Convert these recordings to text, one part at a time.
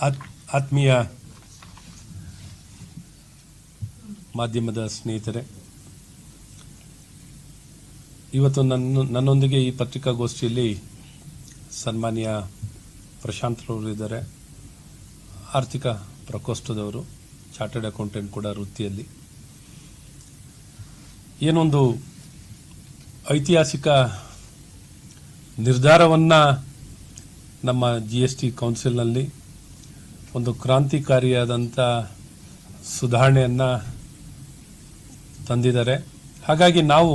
ಆತ್- ಆತ್ಮೀಯ ಮಾಧ್ಯಮದ ಸ್ನೇಹಿತರೆ, ಇವತ್ತು ನನ್ನ, ನನ್ನೊಂದಿಗೆ ಈ ಪತ್ರಿಕಾಗೋಷ್ಠಿಯಲ್ಲಿ ಸನ್ಮಾನ್ಯ ಪ್ರಶಾಂತರವರಿದ್ದಾರೆ ಆರ್ಥಿಕ ಪ್ರಕೋಷ್ಠದವರು ಚಾರ್ಟೆಡ್ ಅಕೌಂಟೆಂಟ್ ಕೂಡ ವೃತ್ತಿಯಲ್ಲಿ. ಏನೊಂದು ಐತಿಹಾಸಿಕ ನಿರ್ಧಾರವನ್ನು ನಮ್ಮ ಜಿ ಎಸ್ ಟಿ ಕೌನ್ಸಿಲ್ನಲ್ಲಿ ಒಂದು ಕ್ರಾಂತಿಕಾರಿಯಾದಂಥ ಸುಧಾರಣೆಯನ್ನು ತಂದಿದ್ದಾರೆ. ಹಾಗಾಗಿ ನಾವು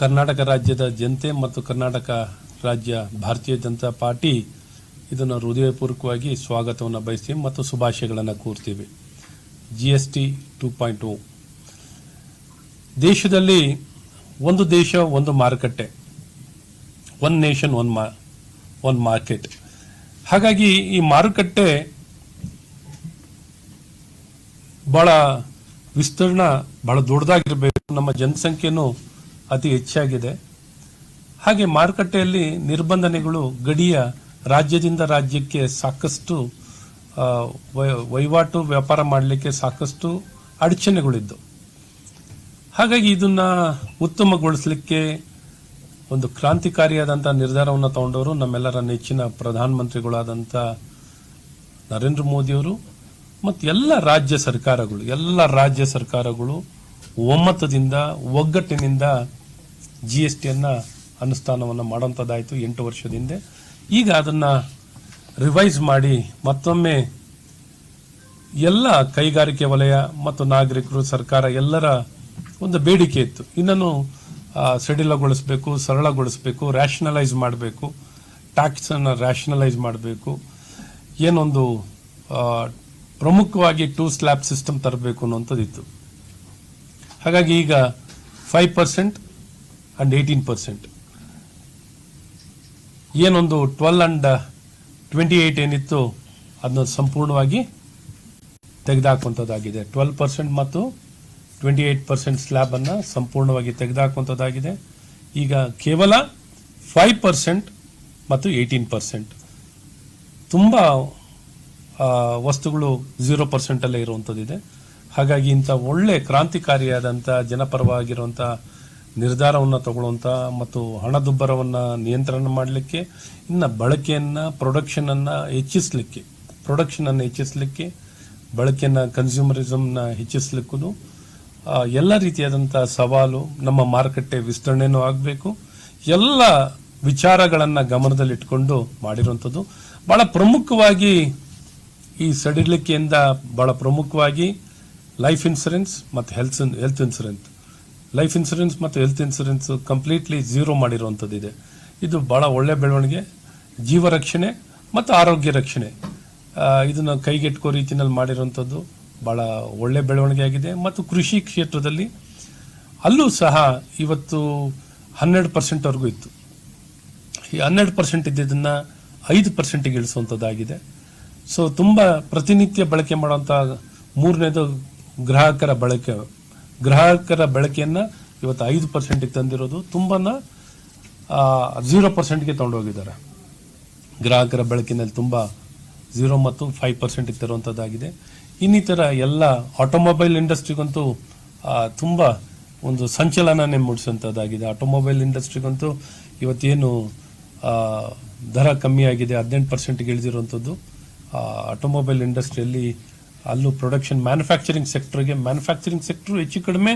ಕರ್ನಾಟಕ ರಾಜ್ಯದ ಜನತೆ ಮತ್ತು ಕರ್ನಾಟಕ ರಾಜ್ಯ ಭಾರತೀಯ ಜನತಾ ಪಾರ್ಟಿ ಇದನ್ನು ಹೃದಯಪೂರ್ವಕವಾಗಿ ಸ್ವಾಗತವನ್ನು ಬಯಸ್ತೀವಿ ಮತ್ತು ಶುಭಾಶಯಗಳನ್ನು ಕೋರ್ತೀವಿ. G S T two point ದೇಶದಲ್ಲಿ ಒಂದು ದೇಶ, ಒಂದು ಮಾರುಕಟ್ಟೆ. ಒನ್ ನೇಷನ್ ಒನ್ ಮಾ ಒನ್ ಮಾರ್ಕೆಟ್ ಹಾಗಾಗಿ ಈ ಮಾರುಕಟ್ಟೆ ಬಹಳ ವಿಸ್ತೀರ್ಣ, ಬಹಳ ದೊಡ್ಡದಾಗಿರಬೇಕು. ನಮ್ಮ ಜನಸಂಖ್ಯೆನೂ ಅತಿ ಹೆಚ್ಚಾಗಿದೆ. ಹಾಗೆ ಮಾರುಕಟ್ಟೆಯಲ್ಲಿ ನಿರ್ಬಂಧನೆಗಳು ಗಡಿಯ ರಾಜ್ಯದಿಂದ ರಾಜ್ಯಕ್ಕೆ ಸಾಕಷ್ಟು ವಹಿವಾಟು ವ್ಯಾಪಾರ ಮಾಡಲಿಕ್ಕೆ ಸಾಕಷ್ಟು ಅಡಚಣೆಗಳಿದ್ದು ಹಾಗಾಗಿ ಇದನ್ನ ಉತ್ತಮಗೊಳಿಸಲಿಕ್ಕೆ ಒಂದು ಕ್ರಾಂತಿಕಾರಿಯಾದಂಥ ನಿರ್ಧಾರವನ್ನು ತಗೊಂಡವರು ನಮ್ಮೆಲ್ಲರ ನೆಚ್ಚಿನ ಪ್ರಧಾನಮಂತ್ರಿಗಳಾದಂಥ ನರೇಂದ್ರ ಮೋದಿಯವರು. ಮತ್ತು ಎಲ್ಲ ರಾಜ್ಯ ಸರ್ಕಾರಗಳು ಎಲ್ಲ ರಾಜ್ಯ ಸರ್ಕಾರಗಳು ಒಮ್ಮತದಿಂದ ಒಗ್ಗಟ್ಟಿನಿಂದ ಜಿ ಎಸ್ ಟಿಯನ್ನು ಅನುಷ್ಠಾನವನ್ನು ಮಾಡುವಂಥದ್ದಾಯಿತು ಎಂಟು ವರ್ಷದಿಂದ ಈಗ ಅದನ್ನು ರಿವೈಸ್ ಮಾಡಿ ಮತ್ತೊಮ್ಮೆ ಎಲ್ಲ ಕೈಗಾರಿಕೆ ವಲಯ ಮತ್ತು ನಾಗರಿಕರು ಸರ್ಕಾರ ಎಲ್ಲರ ಒಂದು ಬೇಡಿಕೆ ಇತ್ತು. ಇನ್ನನ್ನು ಆ, ಸಡಿಲಗೊಳಿಸಬೇಕು ಸರಳಗೊಳಿಸಬೇಕು ರ್ಯಾಷನಲೈಸ್ ಮಾಡಬೇಕು ಟ್ಯಾಕ್ಸನ್ನು ರ್ಯಾಷನಲೈಸ್ ಮಾಡಬೇಕು. ಏನೊಂದು ಪ್ರಮುಖವಾಗಿ ಟೂ ಸ್ಲ್ಯಾಬ್ ಸಿಸ್ಟಮ್ ತರಬೇಕು ಅನ್ನುವಂಥದ್ದಿತ್ತು. ಹಾಗಾಗಿ ಈಗ five percent and eighteen percent ಏನೊಂದು ಟ್ವೆಲ್ ಅಂಡ್ ಟ್ವೆಂಟಿ ಏಯ್ಟ್ ಏನಿತ್ತು ಅದನ್ನ ಸಂಪೂರ್ಣವಾಗಿ ತೆಗೆದುಹಾಕುವಂಥದ್ದಾಗಿದೆ ಟ್ವೆಲ್ ಪರ್ಸೆಂಟ್ ಮತ್ತು ಟ್ವೆಂಟಿ ಏಯ್ಟ್ ಪರ್ಸೆಂಟ್ ಸ್ಲ್ಯಾಬನ್ನು ಸಂಪೂರ್ಣವಾಗಿ ತೆಗೆದುಹಾಕುವಂಥದ್ದಾಗಿದೆ ಈಗ ಕೇವಲ ಫೈವ್ ಪರ್ಸೆಂಟ್ ಮತ್ತು ಏಯ್ಟೀನ್ ಪರ್ಸೆಂಟ್ ತುಂಬ ವಸ್ತುಗಳು ಝೀರೋ ಪರ್ಸೆಂಟಲ್ಲೇ ಇರುವಂಥದ್ದಿದೆ. ಹಾಗಾಗಿ ಇಂಥ ಒಳ್ಳೆ ಕ್ರಾಂತಿಕಾರಿಯಾದಂಥ ಜನಪರವಾಗಿರುವಂಥ ನಿರ್ಧಾರವನ್ನು ತಗೊಳ್ಳುವಂಥ ಮತ್ತು ಹಣದುಬ್ಬರವನ್ನು ನಿಯಂತ್ರಣ ಮಾಡಲಿಕ್ಕೆ, ಇನ್ನು ಬಳಕೆಯನ್ನು ಪ್ರೊಡಕ್ಷನನ್ನು ಹೆಚ್ಚಿಸಲಿಕ್ಕೆ ಪ್ರೊಡಕ್ಷನನ್ನು ಹೆಚ್ಚಿಸಲಿಕ್ಕೆ, ಬಳಕೆಯನ್ನು ಕನ್ಸ್ಯೂಮರಿಸಮ್ನ ಹೆಚ್ಚಿಸಲಿಕ್ಕೂ ಎಲ್ಲ ರೀತಿಯಾದಂಥ ಸವಾಲು ನಮ್ಮ ಮಾರುಕಟ್ಟೆ ವಿಸ್ತರಣೆನೂ ಆಗಬೇಕು. ಎಲ್ಲ ವಿಚಾರಗಳನ್ನು ಗಮನದಲ್ಲಿಟ್ಕೊಂಡು ಮಾಡಿರುವಂಥದ್ದು. ಬಹಳ ಪ್ರಮುಖವಾಗಿ ಈ ಸಡಿಲಿಕೆಯಿಂದ ಬಹಳ ಪ್ರಮುಖವಾಗಿ ಲೈಫ್ ಇನ್ಸೂರೆನ್ಸ್ ಮತ್ತು health health insurance life insurance ಮತ್ತು ಹೆಲ್ತ್ ಇನ್ಸೂರೆನ್ಸ್ ಕಂಪ್ಲೀಟ್ಲಿ ಝೀರೋ ಮಾಡಿರುವಂಥದ್ದಿದೆ. ಇದು ಭಾಳ ಒಳ್ಳೆ ಬೆಳವಣಿಗೆ, ಜೀವ ರಕ್ಷಣೆ ಮತ್ತು ಆರೋಗ್ಯ ರಕ್ಷಣೆ. ಇದನ್ನು ಕೈಗೆಟ್ಕೋ ರೀತಿಯಲ್ಲಿ ಮಾಡಿರುವಂಥದ್ದು ಭಾಳ ಒಳ್ಳೆ ಬೆಳವಣಿಗೆ ಆಗಿದೆ ಮತ್ತು ಕೃಷಿ ಕ್ಷೇತ್ರದಲ್ಲಿ ಅಲ್ಲೂ ಸಹ ಇವತ್ತು ಹನ್ನೆರಡು ಪರ್ಸೆಂಟ್ವರೆಗೂ ಇತ್ತು. ಈ ಹನ್ನೆರಡು ಪರ್ಸೆಂಟ್ ಇದ್ದಿದ್ದನ್ನು ಐದು ಪರ್ಸೆಂಟಿಗೆ ಇಳಿಸುವಂಥದ್ದಾಗಿದೆ. ಸೊ ತುಂಬ ಪ್ರತಿನಿತ್ಯ ಬಳಕೆ ಮಾಡುವಂಥ ಮೂರನೇದು ಗ್ರಾಹಕರ ಬಳಕೆ. ಗ್ರಾಹಕರ ಬಳಕೆಯನ್ನು ಇವತ್ತು ಐದು ಪರ್ಸೆಂಟಿಗೆ ತಂದಿರೋದು. ತುಂಬಾ ಝೀರೋ ಪರ್ಸೆಂಟ್ಗೆ ತಗೊಂಡೋಗಿದ್ದಾರೆ. ಗ್ರಾಹಕರ ಬಳಕೆನಲ್ಲಿ ತುಂಬ ಝೀರೋ ಮತ್ತು ಫೈವ್ ಪರ್ಸೆಂಟಿಗೆ ತರುವಂಥದ್ದಾಗಿದೆ ಇನ್ನಿತರ ಎಲ್ಲ ಆಟೋಮೊಬೈಲ್ ಇಂಡಸ್ಟ್ರಿಗಂತೂ ತುಂಬ ಒಂದು ಸಂಚಲನನೇ ಮೂಡಿಸುವಂಥದ್ದಾಗಿದೆ ಆಟೋಮೊಬೈಲ್ ಇಂಡಸ್ಟ್ರಿಗಂತೂ ಇವತ್ತೇನು ದರ ಕಮ್ಮಿ ಆಗಿದೆ ಹದಿನೆಂಟು ಪರ್ಸೆಂಟ್ಗೆ ಇಳಿದಿರುವಂಥದ್ದು ಆಟೋಮೊಬೈಲ್ ಇಂಡಸ್ಟ್ರಿಯಲ್ಲಿ ಅಲ್ಲೂ ಪ್ರೊಡಕ್ಷನ್ ಮ್ಯಾನುಫ್ಯಾಕ್ಚರಿಂಗ್ ಸೆಕ್ಟರ್ಗೆ ಮ್ಯಾನುಫ್ಯಾಕ್ಚರಿಂಗ್ ಸೆಕ್ಟರ್ ಹೆಚ್ಚು ಕಡಿಮೆ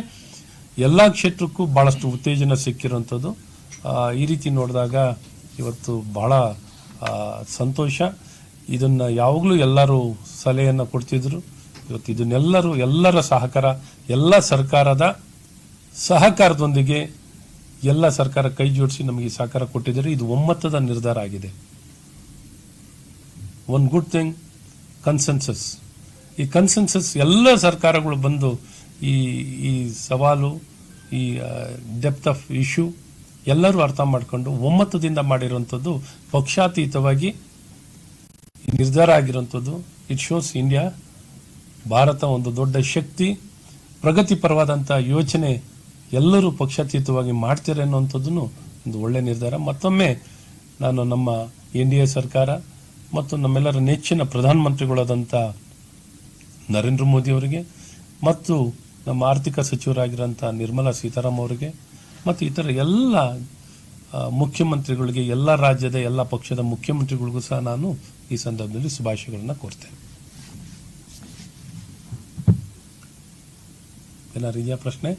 ಎಲ್ಲ ಕ್ಷೇತ್ರಕ್ಕೂ ಭಾಳಷ್ಟು ಉತ್ತೇಜನ ಸಿಕ್ಕಿರೋಂಥದ್ದು ಈ ರೀತಿ ನೋಡಿದಾಗ ಇವತ್ತು ಬಹಳ ಸಂತೋಷ. ಇದನ್ನು ಯಾವಾಗಲೂ ಎಲ್ಲರೂ ಸಲಹೆಯನ್ನು ಕೊಡ್ತಿದ್ರು. ಇವತ್ತು ಇದನ್ನೆಲ್ಲರೂ ಎಲ್ಲರ ಸಹಕಾರ, ಎಲ್ಲ ಸರ್ಕಾರದ ಸಹಕಾರದೊಂದಿಗೆ ಎಲ್ಲ ಸರ್ಕಾರ ಕೈ ಜೋಡಿಸಿ ನಮಗೆ ಸಹಕಾರ ಕೊಟ್ಟಿದ್ದಾರೆ. ಇದು ಒಮ್ಮತದ ನಿರ್ಧಾರ ಆಗಿದೆ. ಒನ್ ಗುಡ್ ಥಿಂಗ್ ಕನ್ಸೆನ್ಸಸ್ ಈ ಕನ್ಸೆನ್ಸಸ್ ಎಲ್ಲ ಸರ್ಕಾರಗಳು ಬಂದು ಈ ಈ ಸವಾಲು, ಈ ಡೆಪ್ತ್ ಆಫ್ ಇಶ್ಯೂ ಎಲ್ಲರೂ ಅರ್ಥ ಮಾಡಿಕೊಂಡು ಒಮ್ಮತದಿಂದ ಮಾಡಿರುವಂಥದ್ದು ಪಕ್ಷಾತೀತವಾಗಿ ನಿರ್ಧಾರ ಆಗಿರುವಂಥದ್ದು. ಇಟ್ ಶೋಸ್ ಇಂಡಿಯಾ ಭಾರತ ಒಂದು ದೊಡ್ಡ ಶಕ್ತಿ. ಪ್ರಗತಿಪರವಾದಂಥ ಯೋಚನೆ ಎಲ್ಲರೂ ಪಕ್ಷಾತೀತವಾಗಿ ಮಾಡ್ತಾರೆ ಅನ್ನುವಂಥದ್ದು ಒಂದು ಒಳ್ಳೆ ನಿರ್ಧಾರ. ಮತ್ತೊಮ್ಮೆ ನಾನು ನಮ್ಮ ಎನ್ ಡಿ ಎ ಸರ್ಕಾರ ಮತ್ತು ನಮ್ಮೆಲ್ಲರ ನೆಚ್ಚಿನ ಪ್ರಧಾನಮಂತ್ರಿಗಳಾದಂಥ ನರೇಂದ್ರ ಮೋದಿ ಅವರಿಗೆ ಮತ್ತು ನಮ್ಮ ಆರ್ಥಿಕ ಸಚಿವರಾಗಿರುವಂಥ ನಿರ್ಮಲಾ ಸೀತಾರಾಮ್ ಅವರಿಗೆ ಮತ್ತು ಇತರ ಎಲ್ಲ ಮುಖ್ಯಮಂತ್ರಿಗಳಿಗೆ, ಎಲ್ಲ ರಾಜ್ಯದ, ಎಲ್ಲ ಪಕ್ಷದ ಮುಖ್ಯಮಂತ್ರಿಗಳಿಗೂ ಸಹ ನಾನು ಈ ಸಂದರ್ಭದಲ್ಲಿ ಶುಭಾಶಯಗಳನ್ನು ಕೋರ್ತೇನೆ. ಏನಾರು ಇದೆಯಾ ಪ್ರಶ್ನೆ?